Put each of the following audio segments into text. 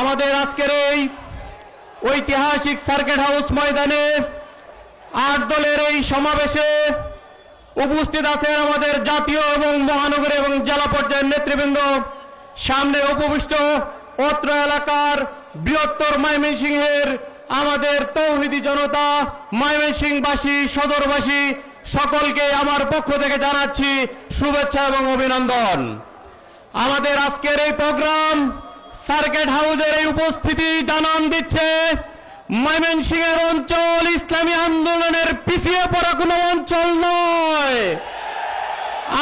আমাদের আজকের এই ঐতিহাসিক সার্কিট হাউস ময়দানে আট দলের এই সমাবেশে উপস্থিত আছেন আমাদের জাতীয় এবং মহানগর এবং জেলা পর্যায়ের নেতৃবৃন্দ। সামনে উপবিষ্ট অত্র এলাকার বৃহত্তর ময়মনসিংহের আমাদের তৌহিদি জনতা, ময়মনসিংহবাসী, সদরবাসী, সকলকে আমার পক্ষ থেকে জানাচ্ছি শুভেচ্ছা এবং অভিনন্দন। আমাদের আজকের এই প্রোগ্রাম সার্কিট হাউসের এই উপস্থিতি জানান দিচ্ছে ময়মনসিংহের অঞ্চল ইসলামী আন্দোলনের পিছিয়ে পড়া কোনো অঞ্চল নয়।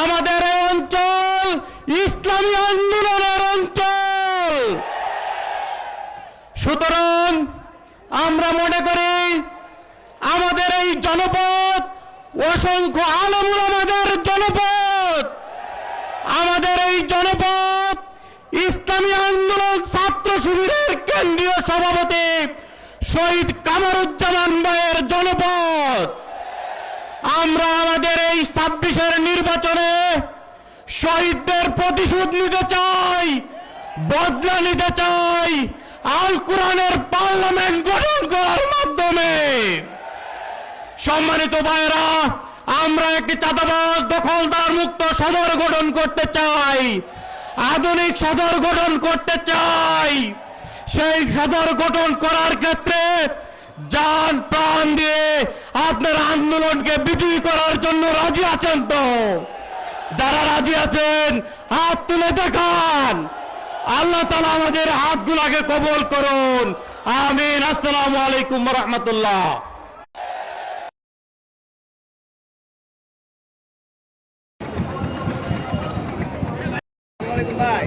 আমাদের এই অঞ্চল ইসলামী আন্দোলনের অঞ্চল। সুতরাং আমরা মনে করি আমাদের এই জনপদ, অসংখ্য আলমুল আমাদের জনপদ। আমাদের এই জনপদ ইসলামী আন্দোলন ছাত্র শিবিরের কেন্দ্রীয় সভাপতি শহীদ কামরুজ্জামান ভাইয়ের জনপদ। আমরা আমাদের এই ছাব্বিশের নির্বাচনে শহীদদের প্রতিশোধ নিতে চাই, বদলা নিতে চাই, আল কোরআনের পার্লামেন্ট গঠন করার মাধ্যমে। সম্মানিত ভাইরা আমরা একটি চাঁদাবাজ, দখলদার, মুক্ত সদর গঠন করতে চাই। আধুনিক সদর গঠন করতে চাই। সেই সদর গঠন করার ক্ষেত্রে যান প্রাণ দিয়ে আপনার আন্দোলনকে বিজয়ী করার জন্য রাজি আছেন তো? যারা রাজি আছেন, হাত তুলে দেখান। আল্লাহ তালা আমাদের হাতগুলাকে কবল করুন। আমিন। আসসালামু আলাইকুম রহমতুল্লাহ। আলহামদুলিল্লাহ